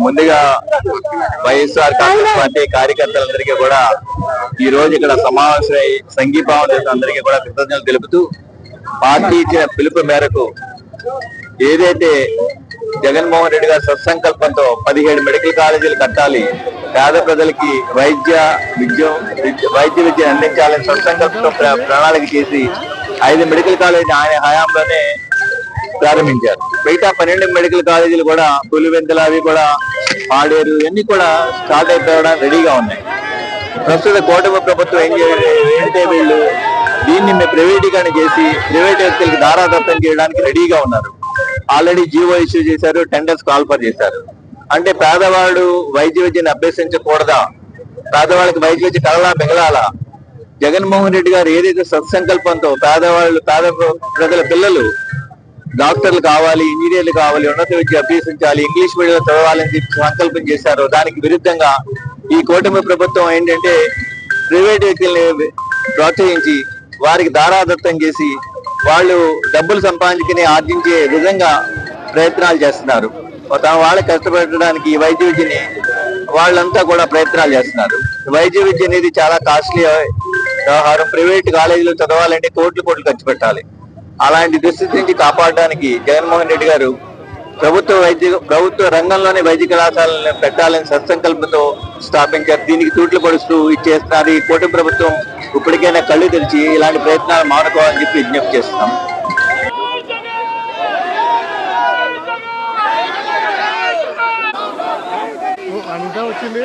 ముందుగా వైఎస్ఆర్ కాంగ్రెస్ పార్టీ కార్యకర్తలందరికీ కూడా ఈ రోజు ఇక్కడ సమావేశమై సంఘీభావం చేసిన అందరికీ కూడా కృతజ్ఞతలు తెలుపుతూ పార్టీ ఇచ్చిన పిలుపు మేరకు ఏదైతే జగన్మోహన్ రెడ్డి గారి సత్సంకల్పంతో పదిహేడు మెడికల్ కాలేజీలు కట్టాలి పేద ప్రజలకి వైద్య విద్య వైద్య విద్య అందించాలని సత్సంకల్పంతో ప్ర- ప్రణాళిక చేసి ఐదు మెడికల్ కాలేజీ ఆయన హయాంలోనే ప్రారంభించారు. మిగతా పన్నెండు మెడికల్ కాలేజీలు కూడా పులివెందుల అవి కూడా పాడేరు ఇవన్నీ కూడా స్టార్ట్ అయిపోవడానికి రెడీగా ఉన్నాయి. ప్రస్తుత కూటమి ప్రభుత్వం ఏం ఏంటంటే వీళ్ళు? దీన్ని మేము ప్రైవేటీకరణ చేసి ప్రైవేట్ వ్యక్తులకు దారాదత్తం చేయడానికి రెడీగా ఉన్నారు. ఆల్రెడీ జీవో ఇష్యూ చేశారు టెండర్స్ కాల్ఫర్ చేశారు. అంటే పేదవాడు వైద్య విద్యను అభ్యసించకూడదా? పేదవాళ్ళకి వైద్య విద్య కలలా మిగలాలా? జగన్మోహన్ రెడ్డి గారు ఏదైతే సత్సంకల్పంతో పేదవాళ్ళు పేద ప్రజల పిల్లలు డాక్టర్లు కావాలి ఇంజనీర్లు కావాలి ఉన్నత విద్య అభ్యసించాలి ఇంగ్లీష్ మీడియంలో చదవాలని సంకల్పం చేశారు. దానికి విరుద్ధంగా ఈ కూటమి ప్రభుత్వం ఏంటంటే ప్రైవేట్ వ్యక్తుల్ని ప్రోత్సహించి వారికి దారాదత్తం చేసి వాళ్ళు డబ్బులు సంపాదించుకుని ఆర్జించే విధంగా ప్రయత్నాలు చేస్తున్నారు. తమ వాళ్ళు కష్టపెట్టడానికి ఈ వైద్య విద్యని వాళ్ళంతా కూడా ప్రయత్నాలు చేస్తున్నారు. వైద్య విద్య అనేది చాలా కాస్ట్లీ వ్యవహారం. ప్రైవేట్ కాలేజీలో చదవాలంటే కోట్లు కోట్లు ఖర్చు పెట్టాలి. అలాంటి దుస్థితి నుంచి కాపాడడానికి జగన్మోహన్ రెడ్డి గారు ప్రభుత్వ వైద్య ప్రభుత్వ రంగంలోనే వైద్య కళాశాలను పెట్టాలని సత్సంకల్పంతో స్థాపించారు దీనికి తూట్లు పడుస్తూ ఇచ్చేస్తున్నారు. ఈ కోటి ప్రభుత్వం ఇప్పటికైనా కళ్ళు తెరిచి ఇలాంటి ప్రయత్నాలు మానుకోవాలని చెప్పి విజ్ఞప్తి చేస్తున్నాం. వచ్చింది.